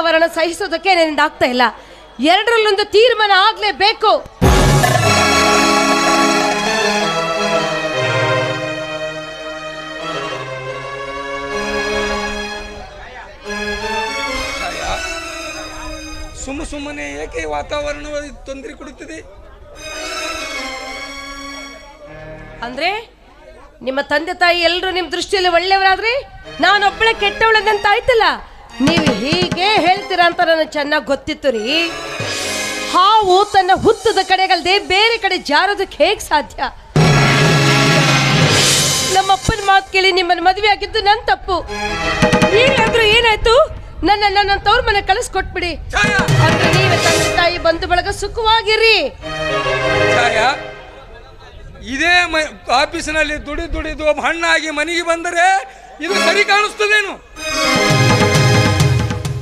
ವಾತಾವರಣ ಸಹಿಸೋದಕ್ಕೆ ನಿನ್ನಿಂದ ಆಗ್ತಾ ಇಲ್ಲ. ಎರಡರಲ್ಲೊಂದು ತೀರ್ಮಾನ ಆಗ್ಲೇಬೇಕು. ಸುಮ್ಮ ಸುಮ್ಮನೆ ಏಕೆ ವಾತಾವರಣ ತೊಂದರೆ ಕೊಡುತ್ತದೆ? ಅಂದ್ರೆ ನಿಮ್ಮ ತಂದೆ ತಾಯಿ ಎಲ್ಲರೂ ನಿಮ್ಮ ದೃಷ್ಟಿಯಲ್ಲಿ ಒಳ್ಳೆಯವರಾದ್ರೆ ನಾನೊಬ್ಬಳೆ ಕೆಟ್ಟವಳದಂತ ಆಯ್ತಲ್ಲ? ನೀವು ಹೀಗೆ ಹೇಳ್ತೀರ ಅಂತ ನನಗೆ ಚೆನ್ನಾಗಿ ಗೊತ್ತಿತ್ತು ರೀ. ಹಾವು ತನ್ನ ಹುತ್ತದ ಕಡೆಗಲ್ದೆ ಬೇರೆ ಕಡೆ ಜಾರೋದಕ್ಕೆ ಹೇಗೆ ಸಾಧ್ಯ? ನಮ್ಮಪ್ಪನ ಮಾತು ಕೇಳಿ ನಿಮ್ಮನ್ನು ಮದುವೆ ಆಗಿದ್ದು ನನ್ನ ತಪ್ಪು. ಈಗಾದ್ರೂ ಏನಾಯ್ತು? ನನ್ನ ನನ್ನ ತವ್ರ ಮನೆ ಕಳಿಸ್ಕೊಟ್ಬಿಡಿ. ಅಂದ್ರೆ ನೀವೇ ತಂದೆ ತಾಯಿ ಬಂಧು ಬಳಗ ಸುಖವಾಗಿರಿ. ಇದೇ ಆಫೀಸಿನಲ್ಲಿ ದುಡಿ ದುಡಿದು ಹಣ್ಣಾಗಿ ಮನೆಗೆ ಬಂದರೆ ಇದು ಸರಿ ಕಾಣಿಸ್ತದೇನು?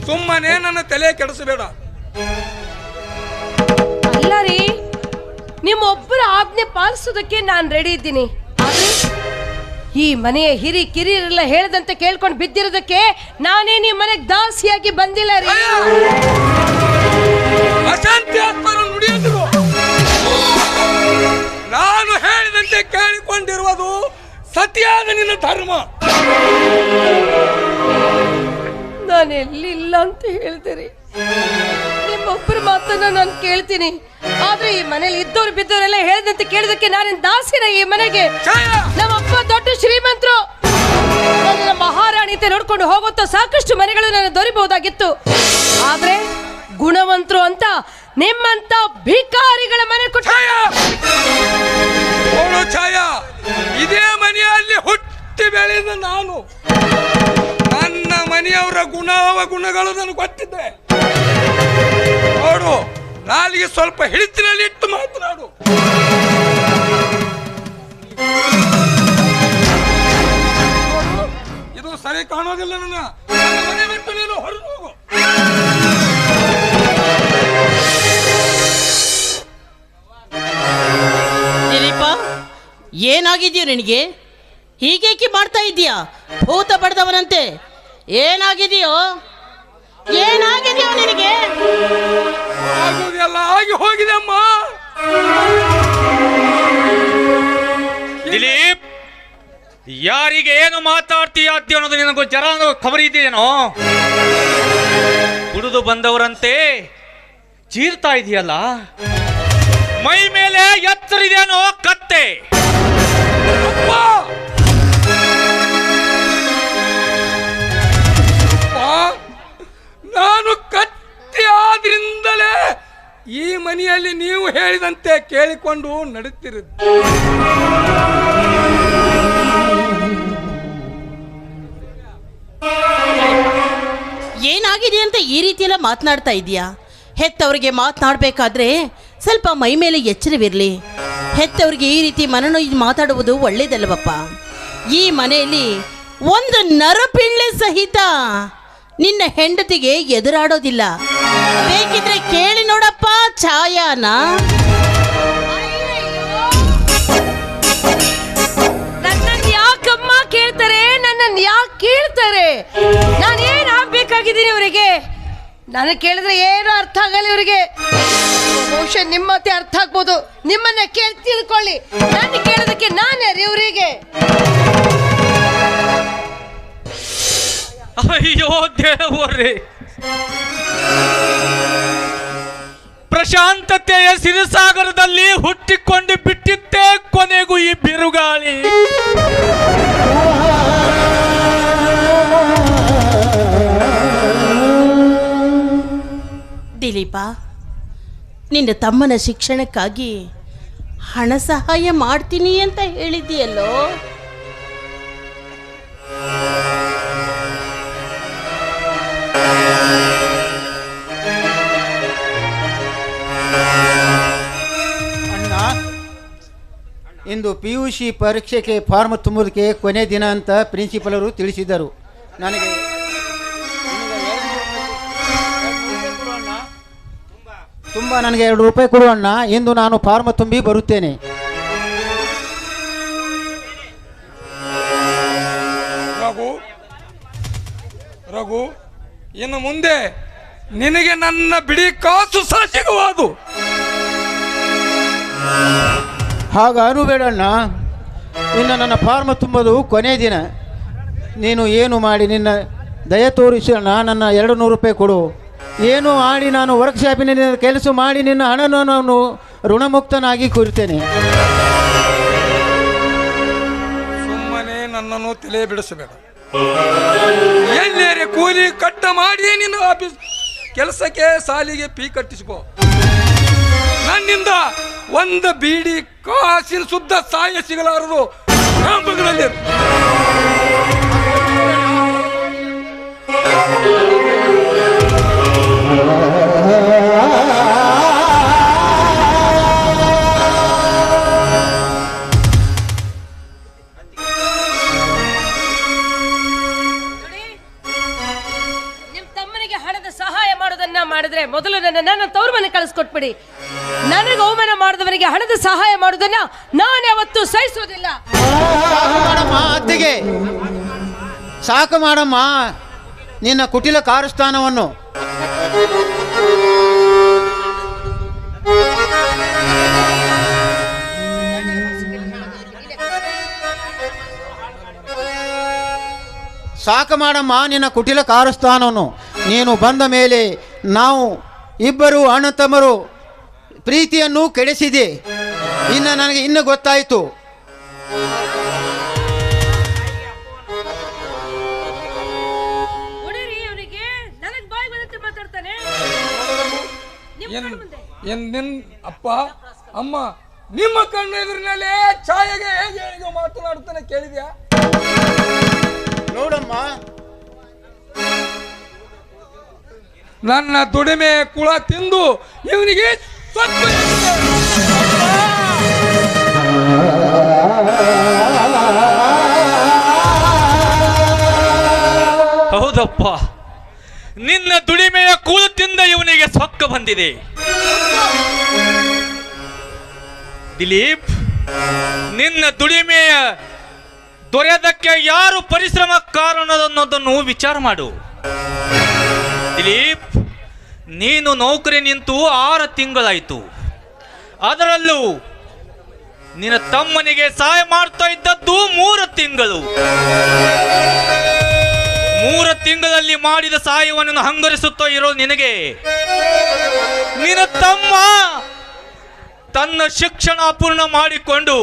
ಸುಮ್ಮನೆ ನನ್ನ ತಲೆ ಕೆಡಿಸಬೇಡ. ಅಲ್ಲ ರೀ ನಿಮ್ಮ ಒಬ್ಬರ ಆಜ್ಞೆ ಪಾಲಿಸೋದಕ್ಕೆ ನಾನು ರೆಡಿ ಇದ್ದೀನಿ. ಆದ್ರೆ ಈ ಮನೆಯ ಹಿರಿ ಕಿರಿಯರೆಲ್ಲ ಹೇಳದಂತೆ ಕೇಳ್ಕೊಂಡು ಬಿದ್ದಿರೋದಕ್ಕೆ ನಾನೇ ನಿಮ್ಮ ಮನೆಗೆ ದಾಸಿಯಾಗಿ ಬಂದಿಲ್ಲ ರೀ. ಅಶಾಂತಿ ಆತ್ಮರು ನುಡಿಯುತ್ತಿರು. ನಾನು ಹೇಳಿದಂತೆ ಕೇಳಿಕೊಂಡಿರುವುದು ಸತ್ಯಾದ ನಿನ್ನ ಧರ್ಮ. ನಾನು ಎಲ್ಲಿಲ್ಲ ಅಂತ ಹೇಳ್ತೀರಿ? ನಿಮ್ಮೊಬ್ಬರ ಮಾತನ್ನ ನಾನು ಕೇಳ್ತೀನಿ. ಆದ್ರೆ ಈ ಮನೇಲಿ ಇದ್ದವ್ರು ಬಿದ್ದವರೆಲ್ಲ ಹೇಳ್ದಂತ ಕೇಳಿದಕ್ಕೆ ನಾನು ದಾಸಿನ ಈ ಮನೆಗೆ? ಛಾಯಾ ನಮ್ಮಪ್ಪ ದೊಡ್ಡ ಶ್ರೀಮಂತರು. ನನ್ನ ಮಹಾರಾಣಿ ಅಂತ ನೋಡ್ಕೊಂಡು ಹೋಗುತ್ತ ಸಾಕಷ್ಟು ಮನೆಗಳು ನಾನು ದೊರಿಬಹುದಾಗಿತ್ತು. ಆದ್ರೆ ಗುಣವಂತರು ಅಂತ ನಿಮ್ಮಂತ ಭಿಕಾರಿಗಳ ಮನೆ ಕೊಟ್ಟು ಛಾಯಾ ಇದೇ ಮನೆಯಲ್ಲಿ ಹುಟ್ಟಿ ಬೆಳೆದ ನಾನು. ನನ್ನ ಗುಣ, ಅವ ಗುಣಗಳು ನನಗೆ ಗೊತ್ತಿದೆ. ನೋಡು, ನಾಲಿಗೆ ಸ್ವಲ್ಪ ಹಿಡಿತಿನಲ್ಲಿ ಇಟ್ಟು ಮಾತನಾಡು. ಇದು ಸರಿ ಕಾಣೋದಿಲ್ಲ ನನ್ನ. ಮನೆ ಬಿಟ್ಟು ನೀನು ಹೊರಗೆ ಹೋಗು. ದಿಲೀಪ ಏನಾಗಿದ್ಯೋ ನಿನಗೆ? ಹೀಗೇಕೆ ಮಾಡ್ತಾ ಇದೀಯಾ ಭೂತ ಪಡೆದವನಂತೆ ಏನಾಗಿದೆಯೋ? ಏನಾಗಿದೆಯೋ ನಿನಗೆ? ಆಗಿ ಹೋಗಿದೆ ಅಮ್ಮ. ದಿಲೀಪ್ ಯಾರಿಗೆ ಏನು ಮಾತಾಡ್ತೀಯ ಅತ್ತಿ ಅನ್ನೋದು ನಿನಗೂ ಜರ ಖಬರ್ ಇದೆಯೇನೋ ಕುಡಿದು ಬಂದವರಂತೆ ಚೀರ್ತಾ ಇದೆಯಲ್ಲ? ಮೈ ಮೇಲೆ ಎತ್ತರಿದೇನೋ ಕತ್ತೆ! ಅಪ್ಪ, ನಾನು ಕತ್ತಿ ಆದ್ರಿಂದಲೇ ಈ ಮನೆಯಲ್ಲಿ ನೀವು ಹೇಳಿದಂತೆ ಕೇಳಿಕೊಂಡು ನಡುತ್ತಿರುತ್ತೆ ಏನಾಗಿದೆ ಅಂತ ಈ ರೀತಿಯೆಲ್ಲ ಮಾತನಾಡ್ತಾ ಇದೀಯಾ? ಹೆತ್ತವರಿಗೆ ಮಾತನಾಡಬೇಕಾದ್ರೆ ಸ್ವಲ್ಪ ಮೈ ಮೇಲೆ ಎಚ್ಚರವಿರಲಿ. ಹೆತ್ತವರಿಗೆ ಈ ರೀತಿ ಮನನೊಯ್ದು ಮಾತಾಡುವುದು ಒಳ್ಳೇದಲ್ವಪ್ಪ ಈ ಮನೆಯಲ್ಲಿ ಒಂದು ನರಪಿಳ್ಳೆ ಸಹಿತ ನಿನ್ನ ಹೆಂಡತಿಗೆ ಎದುರಾಡೋದಿಲ್ಲ. ಬೇಕಿದ್ರೆ ಕೇಳಿ ನೋಡಪ್ಪ, ಛಾಯಾನ. ನನ್ನನ್ನು ಯಾಕಮ್ಮ ಕೇಳ್ತಾರೆ? ನನ್ನನ್ನು ಯಾಕೆ ಕೇಳ್ತಾರೆ? ನಾನು ಏನು ಆಗ್ಬೇಕಾಗಿದ್ದೀನಿ ಇವರಿಗೆ ನನಗೆ ಕೇಳಿದ್ರೆ ಏನು ಅರ್ಥ ಆಗಲ್ಲ ಇವರಿಗೆ. ಬಹುಶಃ ನಿಮ್ಮ ಮತ್ತೆ ಅರ್ಥ ಆಗ್ಬೋದು. ನಿಮ್ಮನ್ನ ಕೇಳಿ ತಿಳ್ಕೊಳ್ಳಿ. ನಾನು ಕೇಳೋದಕ್ಕೆ ನಾನ್ಯಾರು ಇವರಿಗೆ? ಅಯ್ಯೋ ದೇವರೇ. ಪ್ರಶಾಂತತೆಯ ಸಿರಿಸಾಗರದಲ್ಲಿ ಹುಟ್ಟಿಕೊಂಡು ಬಿಟ್ಟಿದ್ದೇ ಕೊನೆಗೂ ಈ ಬಿರುಗಾಳಿ. ದಿಲೀಪ, ನಿನ್ನ ತಮ್ಮನ ಶಿಕ್ಷಣಕ್ಕಾಗಿ ಹಣ ಸಹಾಯ ಮಾಡ್ತೀನಿ ಅಂತ ಹೇಳಿದ್ದೀಯಲ್ಲೋ? ಇಂದು ಪಿ ಯು ಸಿ ಪರೀಕ್ಷೆಗೆ ಫಾರ್ಮ್ ತುಂಬುವುದಕ್ಕೆ ಕೊನೆ ದಿನ ಅಂತ ಪ್ರಿನ್ಸಿಪಲರು ತಿಳಿಸಿದರು ನನಗೆ ತುಂಬ ನನಗೆ ಎರಡು ರೂಪಾಯಿ ಕೊಡು ಅಣ್ಣ. ಇಂದು ನಾನು ಫಾರ್ಮ್ ತುಂಬಿ ಬರುತ್ತೇನೆ. ರಘು ರಘು, ಇನ್ನು ಮುಂದೆ ನಿನಗೆ ನನ್ನ ಬಿಡಿ ಕಾಸು ಸಹ ಸಿಗುವುದು ಹಾಗ ಬೇಡಣ್ಣ ಇನ್ನು ನನ್ನ ಫಾರ್ಮ್ ತುಂಬೋದು ಕೊನೆ ದಿನ. ನೀನು ಏನು ಮಾಡಿ ನಿನ್ನ ದಯ ತೋರಿಸೋಣ ನನ್ನ ಎರಡು ನೂರು ರೂಪಾಯಿ ಕೊಡು. ಏನು ಮಾಡಿ ನಾನು ವರ್ಕ್ಶಾಪಿನ ಕೆಲಸ ಮಾಡಿ ನಿನ್ನ ಹಣನ ನಾನು ಋಣಮುಕ್ತನಾಗಿ ಕೂರ್ತೇನೆ. ಸುಮ್ಮನೆ ನನ್ನನ್ನು ತಲೆ ಬಿಡಿಸಬೇಡ. ಎಲ್ಲೇರಿ ಕೂಲಿ ಕಟ್ಟ ಮಾಡಿ ನಿನ್ನ ಆಫೀಸ್ ಕೆಲಸಕ್ಕೆ ಸಾಲಿಗೆ ಪೀ ಕಟ್ಟಿಸ್ಕೋ. ನನ್ನಿಂದ ಒಂದು ಬೀಡಿ ಕಾಸಿನ ಶುದ್ಧ ಸಹಾಯ ಸಿಗಲಾರದು ಗ್ರಾಮಗಳಲ್ಲಿ. ನೋಡಿ, ನಿಮ್ ತಮ್ಮನಿಗೆ ಹಣದ ಸಹಾಯ ಮಾಡೋದನ್ನ ಮಾಡಿದ್ರೆ ಮೊದಲು ನನ್ನ ನನ್ನ ತವ್ರ ಮನೆ ಕಳಿಸ್ಕೊಟ್ಬಿಡಿ. ನನಗೆ ಅವಮಾನ ಮಾಡಿದವರಿಗೆ ಹಣದ ಸಹಾಯ ಮಾಡುವುದನ್ನ ನಾನು ಯಾವತ್ತೂ ಸಹಿಸುವುದಿಲ್ಲ. ಸಾಕು ಮಾಡಮ್ಮ ಅತ್ತಿಗೆ. ಸಾಕು ಮಾಡಮ್ಮ. ನಿನ್ನ ಕುಟಿಲ ಕಾರಸ್ಥಾನವನ್ನು. ಸಾಕು ಮಾಡಮ್ಮ ನಿನ್ನ ಕುಟಿಲ ಕಾರಸ್ಥಾನವನ್ನು. ನೀನು ಬಂದ ಮೇಲೆ ನಾವು ಇಬ್ಬರು ಅಣ್ಣ ತಮ್ಮರು ಪ್ರೀತಿಯನ್ನು ಕೆಡಿಸಿದೆ. ಇನ್ನು ನನಗೆ ಇನ್ನು ಗೊತ್ತಾಯಿತು. ನಿನ್ ಅಪ್ಪ ಅಮ್ಮ ನಿಮ್ಮ ಕಣ್ಣು ಎದುರಿನಲ್ಲೇ ಛಾಯೆಗೆ ಹೇಗೆ ಹೇಗೆ ಮಾತನಾಡ್ತಾನೆ ಕೇಳಿದ್ಯಾ? ನೋಡಮ್ಮ. ನನ್ನ ದುಡಿಮೆ ಕುಳ ತಿಂದು ಇವನಿಗೆ. ಹೌದಪ್ಪ. ನಿನ್ನ ದುಡಿಮೆಯ ಕೂಲದಿಂದ ಇವನಿಗೆ ಸೊಕ್ಕ ಬಂದಿದೆ. ದಿಲೀಪ್, ನಿನ್ನ ದುಡಿಮೆಯ ದೊರೆಯದಕ್ಕೆ ಯಾರು ಪರಿಶ್ರಮ ಕಾರಣದನ್ನೋದನ್ನು ವಿಚಾರ ಮಾಡು. ದಿಲೀಪ್ ನೀನು ನೌಕರಿ ನಿಂತು ಆರು ತಿಂಗಳಾಯಿತು. ಅದರಲ್ಲೂ ನಿನ್ನ ತಮ್ಮನಿಗೆ ಸಹಾಯ ಮಾಡ್ತಾ ಇದ್ದದ್ದು ಮೂರು ತಿಂಗಳು. ಮೂರು ತಿಂಗಳಲ್ಲಿ ಮಾಡಿದ ಸಹಾಯವನ್ನು ಹಂಗರಿಸುತ್ತಾ ಇರೋ ನಿನಗೆ. ನಿನ್ನ ತಮ್ಮ ತನ್ನ ಶಿಕ್ಷಣ ಅಪೂರ್ಣ ಮಾಡಿಕೊಂಡು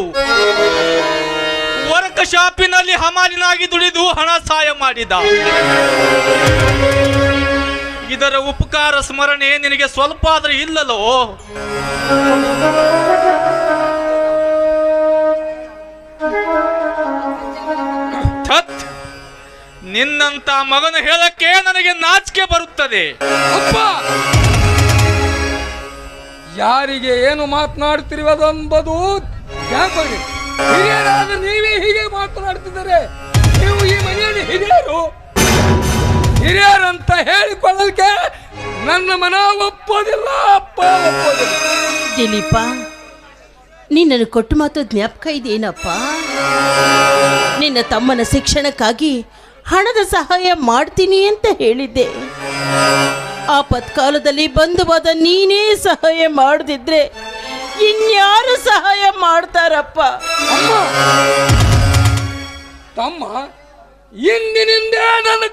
ವರ್ಕ್ ಶಾಪಿನಲ್ಲಿ ಹಮಾಲಿನಾಗಿ ದುಡಿದು ಹಣ ಸಹಾಯ ಮಾಡಿದ. ಇದರ ಉಪಕಾರ ಸ್ಮರಣೆ ನಿನಗೆ ಸ್ವಲ್ಪ ಆದ್ರೆ ಇಲ್ಲಲೋ ನಿನ್ನಂತ ಮಗನ ಹೇಳಕ್ಕೆ ನನಗೆ ನಾಚಿಕೆ ಬರುತ್ತದೆ. ಅಪ್ಪ! ಯಾರಿಗೆ ಏನು ಮಾತನಾಡ್ತಿರುವುದೆಂಬುದು ನೀವೇ ಹೀಗೆ ಮಾತನಾಡ್ತಿದ್ದಾರೆ ನೀವು ಈ ಮನೆಯಲ್ಲಿ ಹಿರಿಯರು? ಹಿರಿಯರಂತ ಹೇಳಿಕೊಳ್ಳಲಿಕ್ಕೆ ನನ್ನ ಮನ ಒಪ್ಪೋದಿಲ್ಲ ಅಪ್ಪ ಒಪ್ಪೋದಿಲ್ಲ. ದಿಲೀಪ ನಿನ್ನನ್ನು ಕೊಟ್ಟು ಮಾತು ಜ್ಞಾಪಕ ಇದೇನಪ್ಪ? ನಿನ್ನ ತಮ್ಮನ ಶಿಕ್ಷಣಕ್ಕಾಗಿ ಹಣದ ಸಹಾಯ ಮಾಡ್ತೀನಿ ಅಂತ ಹೇಳಿದ್ದೆ. ಆಪತ್ಕಾಲದಲ್ಲಿ ಬಂಧುವಾದ ನೀನೇ ಸಹಾಯ ಮಾಡದಿದ್ರೆ ಇನ್ಯಾರು ಸಹಾಯ ಮಾಡ್ತಾರಪ್ಪ? ತಮ್ಮ ಇಂದಿನಿಂದ ನನ್ನ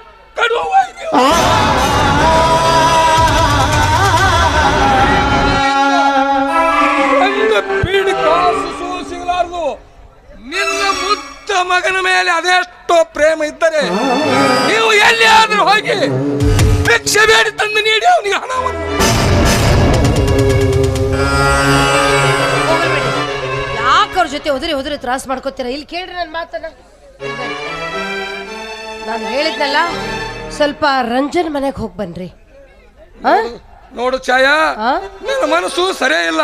ಬೀಡಿ ಕಾಸು ನಿನ್ನ ಮುದ್ದ ಮಗನ ಮೇಲೆ ಅದೆಷ್ಟೋ ಪ್ರೇಮ ಇದ್ದರೆ ನೀವು ಎಲ್ಲಿಯಾದರೂ ಹೋಗಿ ಭಿಕ್ಷೆ ಬೇಡಿ ತಂದು ನೀಡಿ ಅವನಿಗೆ ಹಣವನ್ನು. ಯಾಕವ್ರ ಅವ್ರ ಜೊತೆ ಉದುರಿ ಹೊದರಿ ತ್ರಾಸ ಮಾಡ್ಕೋತೀರ? ಇಲ್ಲಿ ಕೇಳ್ರಿ ನನ್ನ ಮಾತನ್ನ. ನಾನು ಹೇಳಿದ್ನಲ್ಲ ಸ್ವಲ್ಪ ರಂಜನ್ ಮನೆಗೆ ಹೋಗಿ ಬನ್ರಿ? ನೋಡು ಛಾಯಾ? ನನ್ನ ಮನಸ್ಸು ಸರಿಯೇ ಇಲ್ಲ.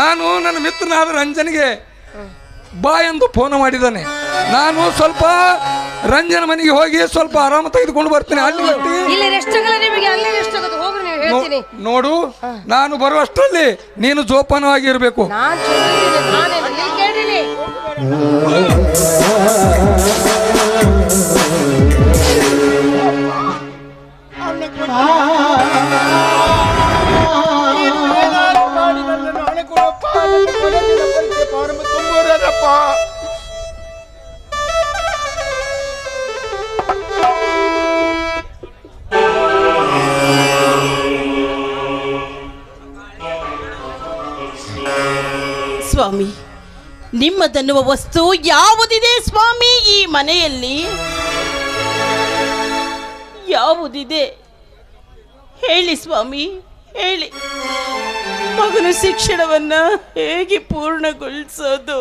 ನಾನು ನನ್ನ ಮಿತ್ರನಾದ ರಂಜನ್ಗೆ ಬಾ ಎಂದು ಫೋನ್ ಮಾಡಿದ್ದಾನೆ. ನಾನು ಸ್ವಲ್ಪ ರಂಜನ ಮನೆಗೆ ಹೋಗಿ ಸ್ವಲ್ಪ ಆರಾಮ ತೆಗೆದುಕೊಂಡು ಬರ್ತೀನಿ. ಅಲ್ಲಿ ನೋಡು ನಾನು ಬರುವಷ್ಟರಲ್ಲಿ ನೀನು ಜೋಪಾನವಾಗಿ ಇರಬೇಕು. ಸ್ವಾಮಿ ನಿಮ್ಮದನ್ನುವ ವಸ್ತು ಯಾವುದಿದೆ ಸ್ವಾಮಿ ಈ ಮನೆಯಲ್ಲಿ? ಯಾವುದಿದೆ? ಹೇಳಿ ಸ್ವಾಮಿ ಹೇಳಿ. ಮಗನ ಶಿಕ್ಷಣವನ್ನ ಹೇಗೆ ಪೂರ್ಣಗೊಳಿಸೋದು?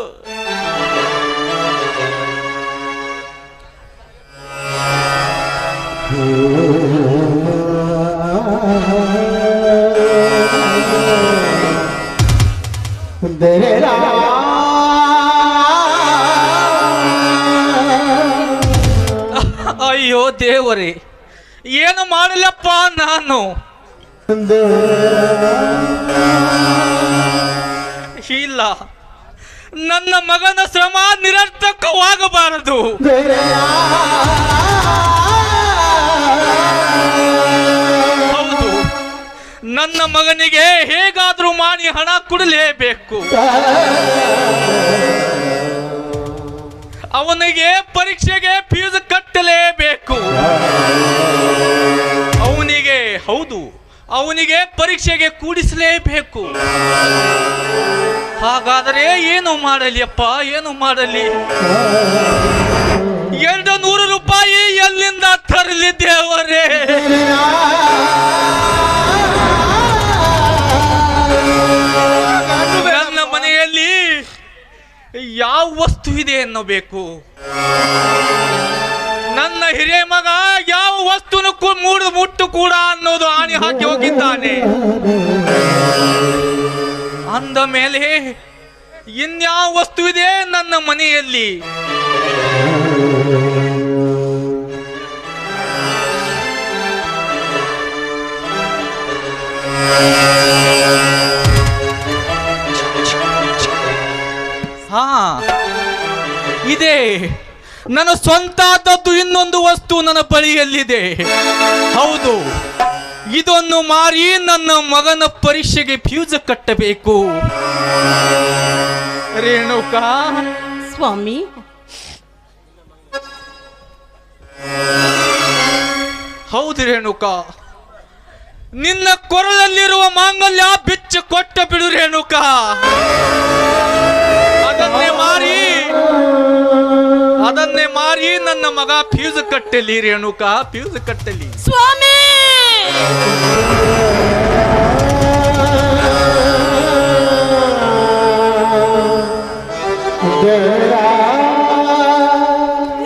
ಅಯ್ಯೋ ದೇವರೇ ಏನು ಮಾಡಲಪ್ಪ ನಾನು. ಇಲ್ಲ. ನನ್ನ ಮಗನ ಶ್ರಮ ನಿರರ್ಥಕವಾಗಬಾರದು. ನನ್ನ ಮಗನಿಗೆ ಹೇಗಾದ್ರೂ ಮಾಡಿ ಹಣ ಕೊಡಲೇಬೇಕು. ಅವನಿಗೆ ಪರೀಕ್ಷೆಗೆ ಫೀಸ್ ಕಟ್ಟಲೇಬೇಕು. ಅವನಿಗೆ, ಹೌದು, ಅವನಿಗೆ ಪರೀಕ್ಷೆಗೆ ಕೂಡಿಸಲೇಬೇಕು. ಹಾಗಾದರೆ ಏನು ಮಾಡಲಿ ಅಪ್ಪ, ಏನು ಮಾಡಲಿ? ಎರಡು ನೂರು ರೂಪಾಯಿ ಎಲ್ಲಿಂದ ತರಲಿದ್ದೇವರೇ ದೇವರೇ? ಯಾವ ವಸ್ತು ಇದೆ ಎನ್ನಬೇಕು? ನನ್ನ ಹಿರಿಯ ಮಗ ಯಾವ ವಸ್ತುನು ಮೂಡು ಮುಟ್ಟು ಕೂಡ ಅನ್ನೋದು ಆಣಿ ಹಾಕಿ ಹೋಗಿದ್ದಾನೆ. ಅಂದ ಮೇಲೆ, ಇನ್ಯಾವ ವಸ್ತು ಇದೆ ನನ್ನ ಮನೆಯಲ್ಲಿ? ಹಾ ಇದೆ. ನನ್ನ ಸ್ವಂತ ಆದದ್ದು ಇನ್ನೊಂದು ವಸ್ತು ನನ್ನ ಬಳಿಯಲ್ಲಿದೆ. ಹೌದು ಇದನ್ನು ಮಾರಿ ನನ್ನ ಮಗನ ಪರೀಕ್ಷೆಗೆ ಫ್ಯೂಸ್ ಕಟ್ಟಬೇಕು. ರೇಣುಕಾ. ಸ್ವಾಮಿ. ಹೌದು ರೇಣುಕಾ. ನಿನ್ನ ಕೊರಳಲ್ಲಿರುವ ಮಾಂಗಲ್ಯ ಬಿಚ್ಚು ಕೊಟ್ಟ ಬಿಡು ರೇಣುಕಾ. ಅದನ್ನೇ ಮಾರಿ. ಅದನ್ನೇ ಮಾರಿ ನನ್ನ ಮಗ ಫ್ಯೂಸ್ ಕಟ್ಟಲಿ ರೇಣುಕಾ ಫ್ಯೂಸ್ ಕಟ್ಟಲಿ. ಸ್ವಾಮಿ!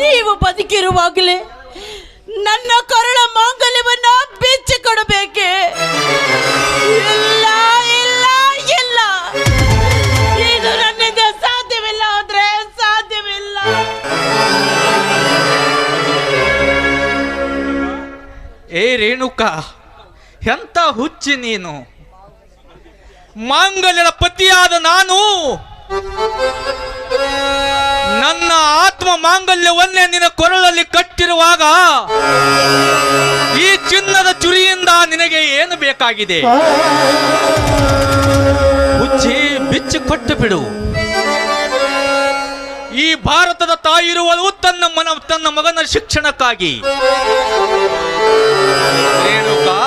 ನೀವು ಬದುಕಿರುವಾಗಲೇ ನನ್ನ ಕರುಳ ರೇಣುಕಾ, ಎಂತ ಹುಚ್ಚಿ ನೀನು? ಮಾಂಗಲ್ಯದ ಪತಿಯಾದ ನಾನು? ನನ್ನ ಆತ್ಮ ಮಾಂಗಲ್ಯವನ್ನೇ ನಿನ್ನ ಕೊರಳಲ್ಲಿ ಕಟ್ಟಿರುವಾಗ ಈ ಚಿನ್ನದ ಚುರಿಯಿಂದ ನಿನಗೆ ಏನು ಬೇಕಾಗಿದೆ? ಹುಚ್ಚಿ, ಬಿಚ್ಚಿ ಕೊಟ್ಟು ಬಿಡು. ಈ ಭಾರತದ ತಾಯಿ ಇರುವುದು ತನ್ನ ಮನ, ತನ್ನ ಮಗನ ಶಿಕ್ಷಣಕ್ಕಾಗಿ. ರೇಣುಕಾ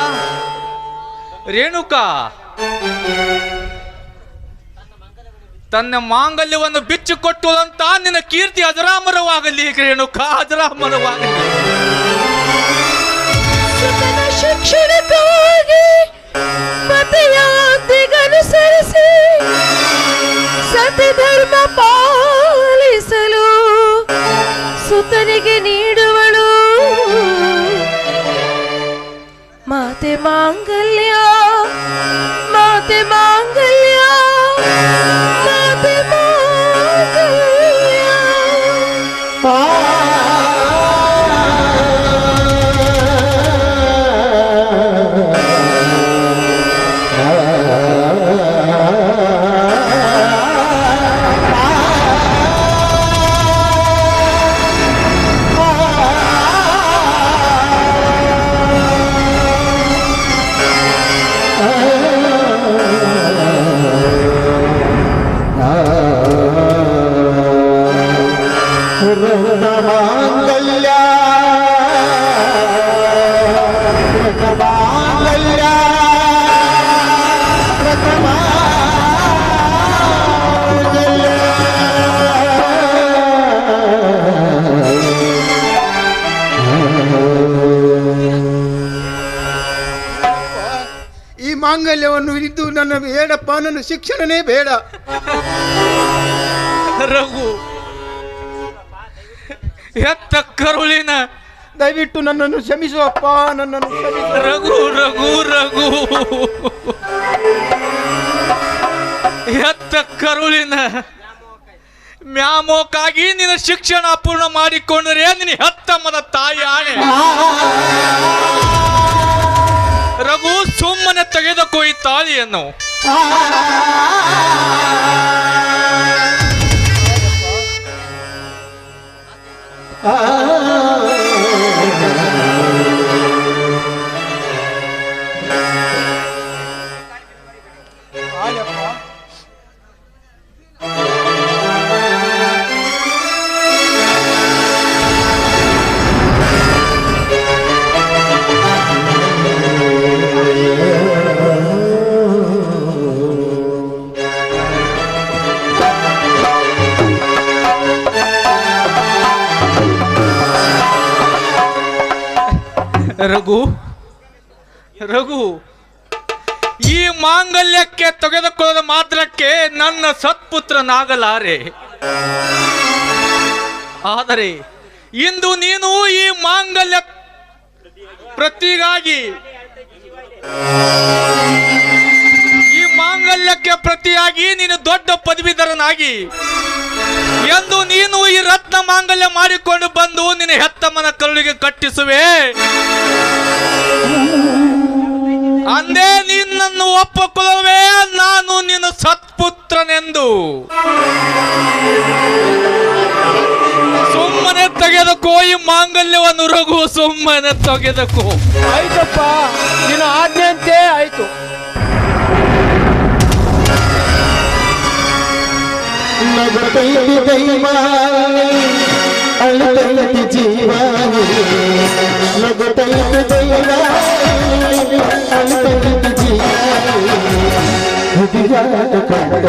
ರೇಣುಕಾ. ತನ್ನ ಮಾಂಗಲ್ಯವನ್ನು ಬಿಚ್ಚಿಕೊಟ್ಟುವಂತ ನಿನ್ನ ಕೀರ್ತಿ ಅಜರಾಮರವಾಗಲಿ ರೇಣುಕಾ, ಅಜರಾಮರವಾಗಲಿ. ಶಿಕ್ಷಣಕ್ಕಾಗಿ ಶಿಕ್ಷಣಕ್ಕಾಗಿ ಪತಿಯಾದಿಗನುಸರಿಸಿ ಸತ್ಯ ಧರ್ಮ ಪಾಲಿಸಲು ಸುತನಿಗೆ ನೀಡುವಳು. ಮಾತೆ ಮಾಂಗಲ್ಯ ಮಾತೆ ಮಾಂಗಲ್ಯ. ಮಾಂಗಲ್ಯ ನನ್ನ ಬೇಡಪ್ಪ ನನ್ನ ಶಿಕ್ಷಣನೇ ಬೇಡ. ರಘು ಎತ್ತ ಕರುಳಿನ. ದಯವಿಟ್ಟು ನನ್ನನ್ನು ಕ್ಷಮಿಸು ಅಪ್ಪ ನನ್ನನ್ನು ಕ್ಷಮಿಸು. ರಘು ರಘು ರಘು. ಎತ್ತ ಕರುಳಿನ. ಮ್ಯಾಮೋಕಾಗಿ ನಿನ್ನ ಶಿಕ್ಷಣ ಅಪೂರ್ಣ ಮಾಡಿಕೊಂಡರೆ ನಿನ್ನ ಹೆತ್ತಮ್ಮದ ತಾಯಿ ಆಣೆ. ರಘು ಸುಮ್ಮನೆ ತೆಗೆದುಕೋ ಈ ತಾಳಿಯನ್ನು. ರಘು ರಘು, ಈ ಮಾಂಗಲ್ಯಕ್ಕೆ ತೆಗೆದುಕೊಳ್ಳದ ಮಾತ್ರಕ್ಕೆ ನನ್ನ ಸತ್ಪುತ್ರನಾಗಲಾರೆ. ಆದರೆ ಇಂದು ನೀನು ಈ ಮಾಂಗಲ್ಯ ಪ್ರತಿಗಾಗಿ, ಈ ಮಾಂಗಲ್ಯಕ್ಕೆ ಪ್ರತಿಯಾಗಿ ನೀನು ದೊಡ್ಡ ಪದವೀಧರನಾಗಿ ಎಂದು ನೀನು ಈ ರತ್ನ ಮಾಂಗಲ್ಯ ಮಾಡಿಕೊಂಡು ಬಂದು ನಿನ್ನ ಹೆತ್ತಮ್ಮನ ಕರುಳಿಗೆ ಕಟ್ಟಿಸುವೆ. ಅಂದೇ ನಿನ್ನನ್ನು ಒಪ್ಪಕೊಳ್ಳುವೆ, ನಾನು ನಿನ್ನ ಸತ್ಪುತ್ರನೆಂದು. ಸುಮ್ಮನೆ ತೆಗೆದುಕೋ ಈ ಮಾಂಗಲ್ಯವನ್ನು ರಘು, ಸುಮ್ಮನೆ ತೆಗೆದುಕೋ. ಆಯ್ತಪ್ಪ, ನಿನ್ನ ಆಜ್ಞೆಯಂತೆ ಆಯ್ತು. ನಗತೈತಿ ದೈವಾನಿ ಅಳತೈತಿ ಜೀವಾನಿ. ನಗತೈತಿ ದೈವಾನಿ ಅಳತೈತಿ ಜೀವಾನಿ. ಹೃದಯಾದ ಕಂಡ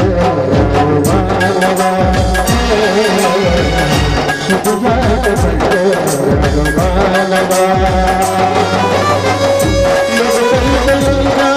ಮಾನವ. ಹೃದಯಾದ ಕಂಡ ಮಾನವ. ನಗತೈತಿ ದೈವಾನಿ